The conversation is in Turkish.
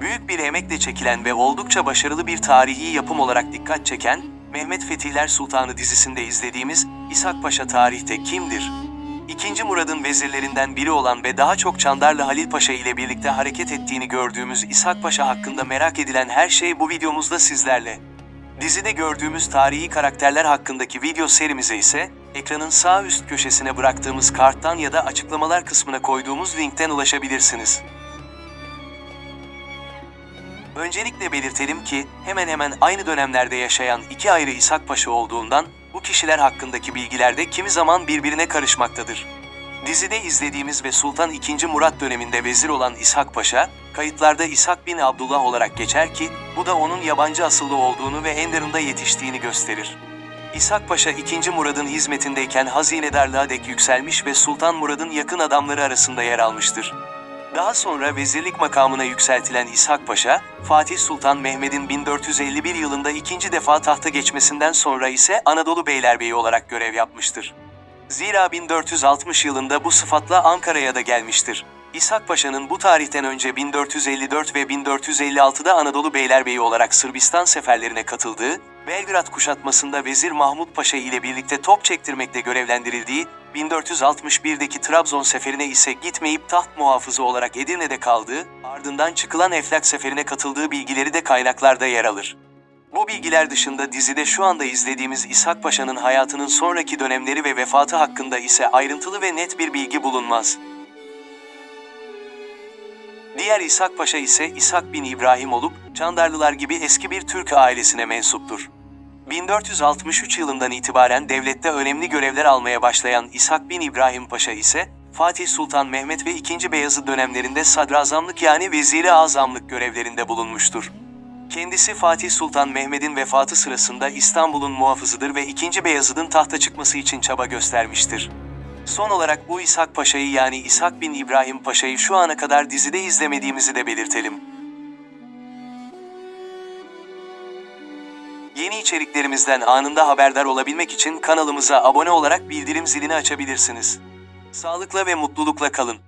Büyük bir emekle çekilen ve oldukça başarılı bir tarihi yapım olarak dikkat çeken, Mehmet Fetihler Sultanı dizisinde izlediğimiz İshak Paşa tarihte kimdir? İkinci Murad'ın vezirlerinden biri olan ve daha çok Çandarlı Halil Paşa ile birlikte hareket ettiğini gördüğümüz İshak Paşa hakkında merak edilen her şey bu videomuzda sizlerle. Dizide gördüğümüz tarihi karakterler hakkındaki video serimize ise ekranın sağ üst köşesine bıraktığımız karttan ya da açıklamalar kısmına koyduğumuz linkten ulaşabilirsiniz. Öncelikle belirtelim ki hemen hemen aynı dönemlerde yaşayan iki ayrı İshak Paşa olduğundan bu kişiler hakkındaki bilgiler de kimi zaman birbirine karışmaktadır. Dizide izlediğimiz ve Sultan II. Murat döneminde vezir olan İshak Paşa, kayıtlarda İshak bin Abdullah olarak geçer ki, bu da onun yabancı asıllı olduğunu ve Enderun'da yetiştiğini gösterir. İshak Paşa II. Murad'ın hizmetindeyken hazinedarlığa dek yükselmiş ve Sultan Murad'ın yakın adamları arasında yer almıştır. Daha sonra vezirlik makamına yükseltilen İshak Paşa, Fatih Sultan Mehmet'in 1451 yılında ikinci defa tahta geçmesinden sonra ise Anadolu Beylerbeyi olarak görev yapmıştır. Zira 1460 yılında bu sıfatla Ankara'ya da gelmiştir. İshak Paşa'nın bu tarihten önce 1454 ve 1456'da Anadolu Beylerbeyi olarak Sırbistan seferlerine katıldığı, Belgrad kuşatmasında Vezir Mahmut Paşa ile birlikte top çektirmekte görevlendirildiği, 1461'deki Trabzon seferine ise gitmeyip taht muhafızı olarak Edirne'de kaldığı, ardından çıkılan Eflak seferine katıldığı bilgileri de kaynaklarda yer alır. Bu bilgiler dışında dizide şu anda izlediğimiz İshak Paşa'nın hayatının sonraki dönemleri ve vefatı hakkında ise ayrıntılı ve net bir bilgi bulunmaz. Diğer İshak Paşa ise İshak bin İbrahim olup, Çandarlılar gibi eski bir Türk ailesine mensuptur. 1463 yılından itibaren devlette önemli görevler almaya başlayan İshak bin İbrahim Paşa ise, Fatih Sultan Mehmet ve 2. Beyazıt dönemlerinde sadrazamlık yani veziri azamlık görevlerinde bulunmuştur. Kendisi Fatih Sultan Mehmet'in vefatı sırasında İstanbul'un muhafızıdır ve 2. Beyazıt'ın tahta çıkması için çaba göstermiştir. Son olarak bu İshak Paşa'yı yani İshak bin İbrahim Paşa'yı şu ana kadar dizide izlemediğimizi de belirtelim. Yeni içeriklerimizden anında haberdar olabilmek için kanalımıza abone olarak bildirim zilini açabilirsiniz. Sağlıkla ve mutlulukla kalın.